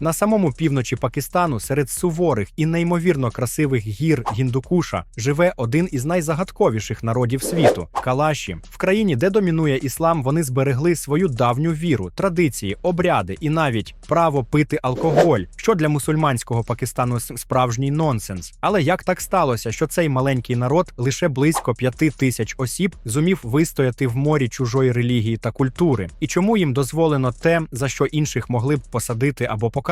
На самому півночі Пакистану, серед суворих і неймовірно красивих гір Гіндукуша, живе один із найзагадковіших народів світу калаші. В країні, де домінує іслам, вони зберегли свою давню віру, традиції, обряди і навіть право пити алкоголь, що для мусульманського Пакистану справжній нонсенс. Але як так сталося, що цей маленький народ лише близько п'яти тисяч осіб зумів вистояти в морі чужої релігії та культури? І чому їм дозволено те, за що інших могли б посадити або покарати?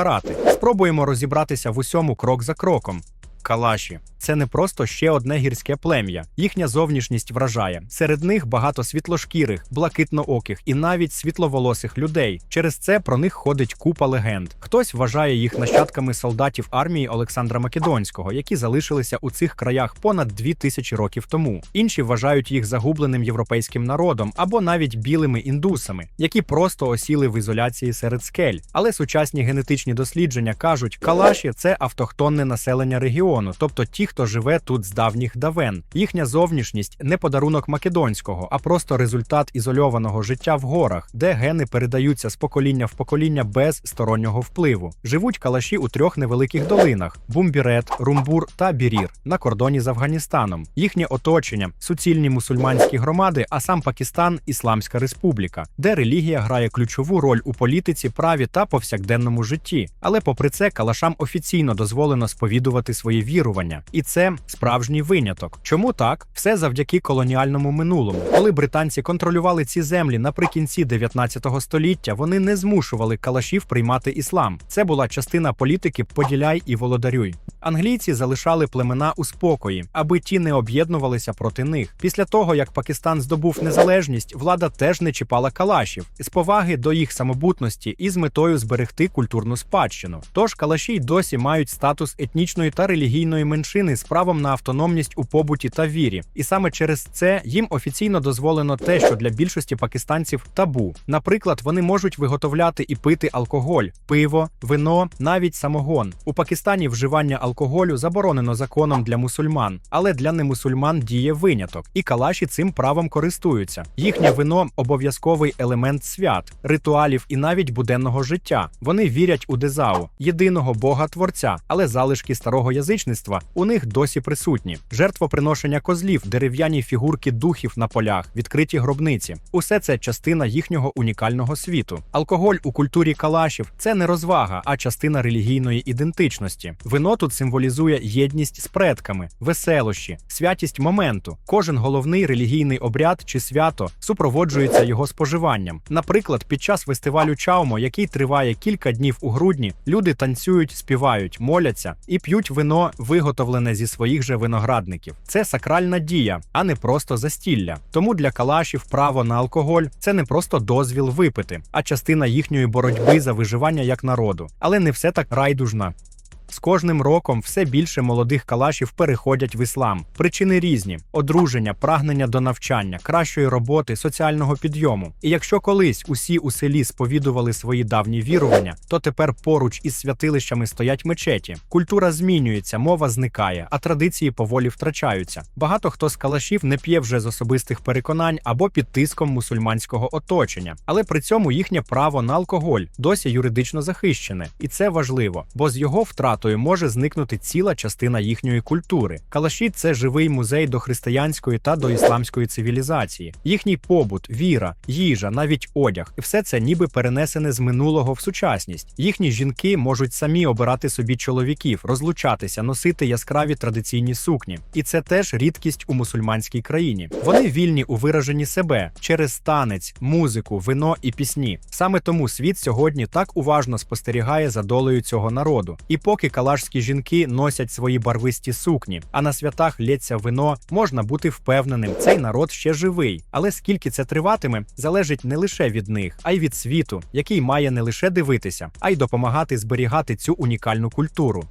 Спробуємо розібратися в усьому крок за кроком. Калаші це не просто ще одне гірське плем'я. Їхня зовнішність вражає. Серед них багато світлошкірих, блакитнооких і навіть світловолосих людей. Через це про них ходить купа легенд. Хтось вважає їх нащадками солдатів армії Олександра Македонського, які залишилися у цих краях понад дві тисячі років тому. Інші вважають їх загубленим європейським народом або навіть білими індусами, які просто осіли в ізоляції серед скель. Але сучасні генетичні дослідження кажуть, калаші це автохтонне населення регіону, тобто ті, хто живе тут з давніх давен. Їхня зовнішність не подарунок македонського, а просто результат ізольованого життя в горах, де гени передаються з покоління в покоління без стороннього впливу. Живуть калаші у трьох невеликих долинах: Бумбірет, Румбур та Бірір на кордоні з Афганістаном. Їхнє оточення суцільні мусульманські громади, а сам Пакистан Ісламська Республіка, де релігія грає ключову роль у політиці, праві та повсякденному житті. Але попри це, калашам офіційно дозволено сповідувати свої вірування, і це справжній виняток. Чому так? Все завдяки колоніальному минулому. Коли британці контролювали ці землі наприкінці 19 століття, вони не змушували калашів приймати іслам. Це була частина політики поділяй і володарюй. Англійці залишали племена у спокої, аби ті не об'єднувалися проти них. Після того, як Пакистан здобув незалежність, влада теж не чіпала калашів з поваги до їх самобутності і з метою зберегти культурну спадщину. Тож калаші й досі мають статус етнічної та релігійної меншини з правом на автономність у побуті та вірі. І саме через це їм офіційно дозволено те, що для більшості пакистанців табу. Наприклад, вони можуть виготовляти і пити алкоголь, пиво, вино, навіть самогон. У Пакистані вживання алкоголю заборонено законом для мусульман, але для немусульман діє виняток, і калаші цим правом користуються. Їхнє вино обов'язковий елемент свят, ритуалів і навіть буденного життя. Вони вірять у Дезау, єдиного бога творця, але залишки старого язичництва у них досі присутні. Жертвоприношення козлів, дерев'яні фігурки духів на полях, відкриті гробниці. Усе це частина їхнього унікального світу. Алкоголь у культурі калашів це не розвага, а частина релігійної ідентичності. Вино тут символізує єдність з предками, веселощі, святість моменту. Кожен головний релігійний обряд чи свято супроводжується його споживанням. Наприклад, під час фестивалю Чаумо, який триває кілька днів у грудні, люди танцюють, співають, моляться і п'ють вино, виготовлене зі своїх же виноградників. Це сакральна дія, а не просто застілля. Тому для калашів право на алкоголь це не просто дозвіл випити, а частина їхньої боротьби за виживання як народу. Але не все так райдужно. З кожним роком все більше молодих калашів переходять в іслам. Причини різні: одруження, прагнення до навчання, кращої роботи, соціального підйому. І якщо колись усі у селі сповідували свої давні вірування, то тепер поруч із святилищами стоять мечеті. Культура змінюється, мова зникає, а традиції поволі втрачаються. Багато хто з калашів не п'є вже з особистих переконань або під тиском мусульманського оточення, але при цьому їхнє право на алкоголь досі юридично захищене, і це важливо, бо з його втратою може зникнути ціла частина їхньої культури. Калаші це живий музей до християнської та до ісламської цивілізації. Їхній побут, віра, їжа, навіть одяг, і все це ніби перенесене з минулого в сучасність. Їхні жінки можуть самі обирати собі чоловіків, розлучатися, носити яскраві традиційні сукні. І це теж рідкість у мусульманській країні. Вони вільні у вираженні себе через танець, музику, вино і пісні. Саме тому світ сьогодні так уважно спостерігає за долею цього народу. І поки калашські жінки носять свої барвисті сукні, а на святах лється вино, можна бути впевненим, цей народ ще живий. Але скільки це триватиме, залежить не лише від них, а й від світу, який має не лише дивитися, а й допомагати зберігати цю унікальну культуру.